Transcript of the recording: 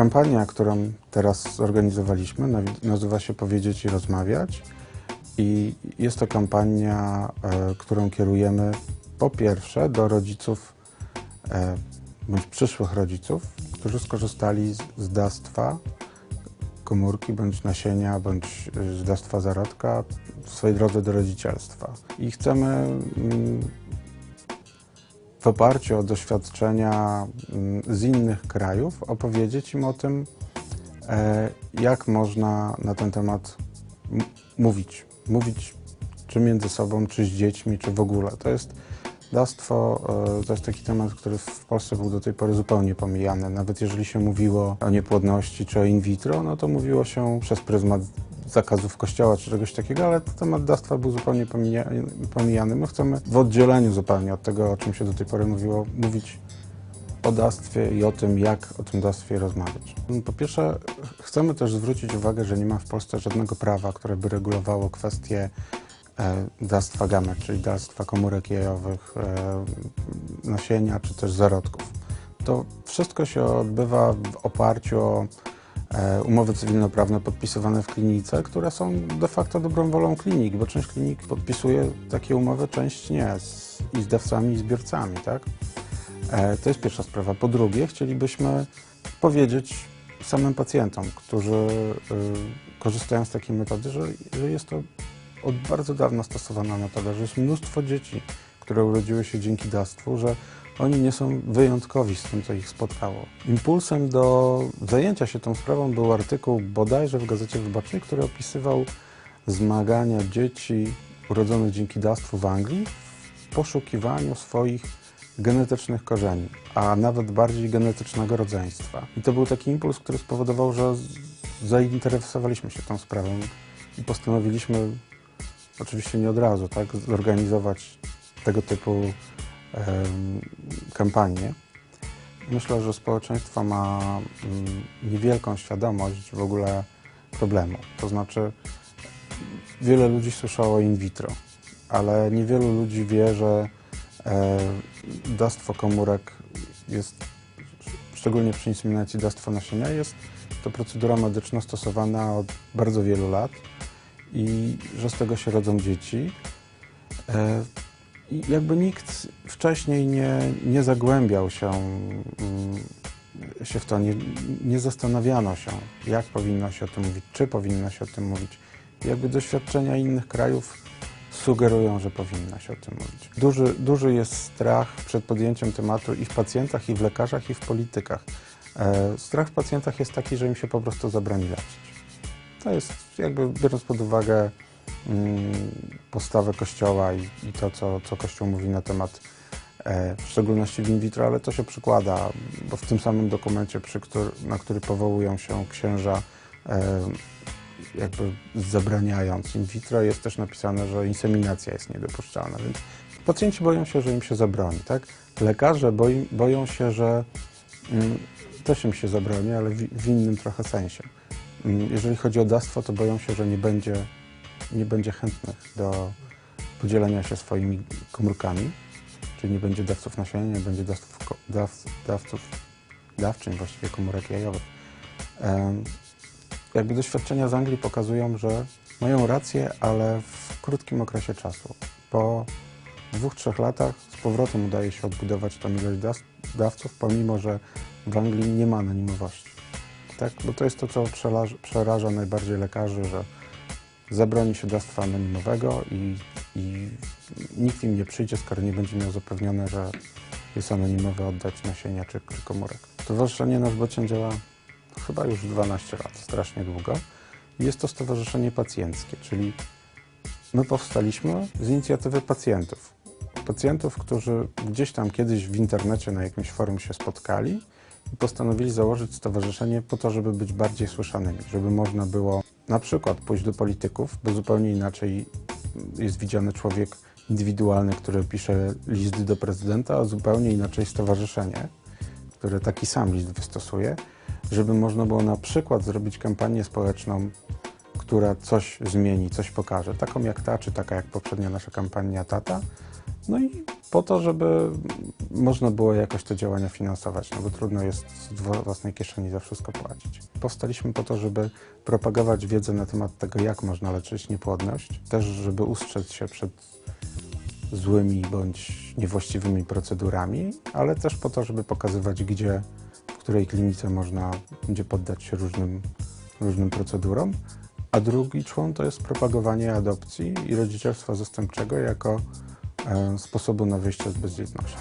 Kampania, którą teraz zorganizowaliśmy, nazywa się Powiedzieć i Rozmawiać. I jest to kampania, e, którą kierujemy po pierwsze do rodziców e, bądź przyszłych rodziców, którzy skorzystali z, dawstwa komórki bądź nasienia, bądź y, z dawstwa zarodka w swojej drodze do rodzicielstwa. I chcemy mm, w oparciu o doświadczenia mm, z innych krajów opowiedzieć im o tym, e, jak można na ten temat mówić. Mówić czy między sobą, czy z dziećmi, czy w ogóle. To jest dawstwo, e, to jest taki temat, który w Polsce był do tej pory zupełnie pomijany. Nawet jeżeli się mówiło o niepłodności czy o in vitro, no to mówiło się przez pryzmat zakazów kościoła czy czegoś takiego, ale temat dawstwa był zupełnie pomija, pomijany. My chcemy w oddzieleniu zupełnie od tego, o czym się do tej pory mówiło, mówić o dawstwie i o tym, jak o tym dawstwie rozmawiać. Po pierwsze, chcemy też zwrócić uwagę, że nie ma w Polsce żadnego prawa, które by regulowało kwestie e, dawstwa gamet, czyli dawstwa komórek jajowych, e, nasienia czy też zarodków. To wszystko się odbywa w oparciu o umowy cywilnoprawne podpisywane w klinice, które są de facto dobrą wolą klinik, bo część klinik podpisuje takie umowy, część nie, z, i i zbiorcami, tak? E, To jest pierwsza sprawa. Po drugie, chcielibyśmy powiedzieć samym pacjentom, którzy y, korzystają z takiej metody, że, że jest to od bardzo dawna stosowana metoda, że jest mnóstwo dzieci, które urodziły się dzięki dawstwu, że oni nie są wyjątkowi z tym, co ich spotkało. Impulsem do zajęcia się tą sprawą był artykuł bodajże w Gazecie Wyborczej, który opisywał zmagania dzieci urodzonych dzięki dawstwu w Anglii w poszukiwaniu swoich genetycznych korzeni, a nawet bardziej genetycznego rodzeństwa. I to był taki impuls, który spowodował, że zainteresowaliśmy się tą sprawą i postanowiliśmy, oczywiście nie od razu, tak, zorganizować tego typu kampanię. Myślę, że społeczeństwo ma mm, niewielką świadomość w ogóle problemu. To znaczy, wiele ludzi słyszało in vitro, ale niewielu ludzi wie, że e, dawstwo komórek jest, szczególnie przy inseminacji dawstwa nasienia, jest to procedura medyczna stosowana od bardzo wielu lat i że z tego się rodzą dzieci. Jakby nikt wcześniej nie, nie zagłębiał się, mm, się w to, nie, nie zastanawiano się, jak powinno się o tym mówić, czy powinno się o tym mówić. Jakby doświadczenia innych krajów sugerują, że powinno się o tym mówić. Duży, duży jest strach przed podjęciem tematu i w pacjentach, i w lekarzach, i w politykach. E, strach w pacjentach jest taki, że im się po prostu zabroni leczyć. To jest jakby biorąc pod uwagę postawę Kościoła i, i to, co, co Kościół mówi na temat e, w szczególności w in vitro, ale to się przykłada, bo w tym samym dokumencie, przy któr, na który powołują się księża, e, jakby zabraniając in vitro, jest też napisane, że inseminacja jest niedopuszczalna, więc pacjenci boją się, że im się zabroni, tak? Lekarze boi, boją się, że mm, też im się zabroni, ale w, w innym trochę sensie. Mm, Jeżeli chodzi o dawstwo, to boją się, że nie będzie, nie będzie chętnych do podzielenia się swoimi komórkami, czyli nie będzie dawców nasienia, nie będzie dawców, dawców dawczyń, właściwie komórek jajowych. Jakby doświadczenia z Anglii pokazują, że mają rację, ale w krótkim okresie czasu. Po dwóch, trzech latach z powrotem udaje się odbudować tą ilość daw- dawców, pomimo że w Anglii nie ma anonimowości. Tak? Bo to jest to, co przeraża najbardziej lekarzy, że zabroni się dawstwa anonimowego i, i nikt im nie przyjdzie, skoro nie będzie miał zapewnione, że jest anonimowe oddać nasienia czy, czy komórek. Stowarzyszenie Nasz Bocian działa chyba już 12 lat, strasznie długo. Jest to stowarzyszenie pacjenckie, czyli my powstaliśmy z inicjatywy pacjentów. Pacjentów, którzy gdzieś tam kiedyś w internecie na jakimś forum się spotkali i postanowili założyć stowarzyszenie po to, żeby być bardziej słyszanymi, żeby można było na przykład pójść do polityków, bo zupełnie inaczej jest widziany człowiek indywidualny, który pisze list do prezydenta, a zupełnie inaczej stowarzyszenie, które taki sam list wystosuje, żeby można było na przykład zrobić kampanię społeczną, która coś zmieni, coś pokaże, taką jak ta, czy taka jak poprzednia nasza kampania Tata, no i po to, żeby można było jakoś te działania finansować, no bo trudno jest z własnej kieszeni za wszystko płacić. Powstaliśmy po to, żeby propagować wiedzę na temat tego, jak można leczyć niepłodność, też żeby ustrzec się przed złymi bądź niewłaściwymi procedurami, ale też po to, żeby pokazywać, gdzie, w której klinice można będzie poddać się różnym, różnym procedurom. A drugi człon to jest propagowanie adopcji i rodzicielstwa zastępczego jako sposobu na wyjście z bezdzietności.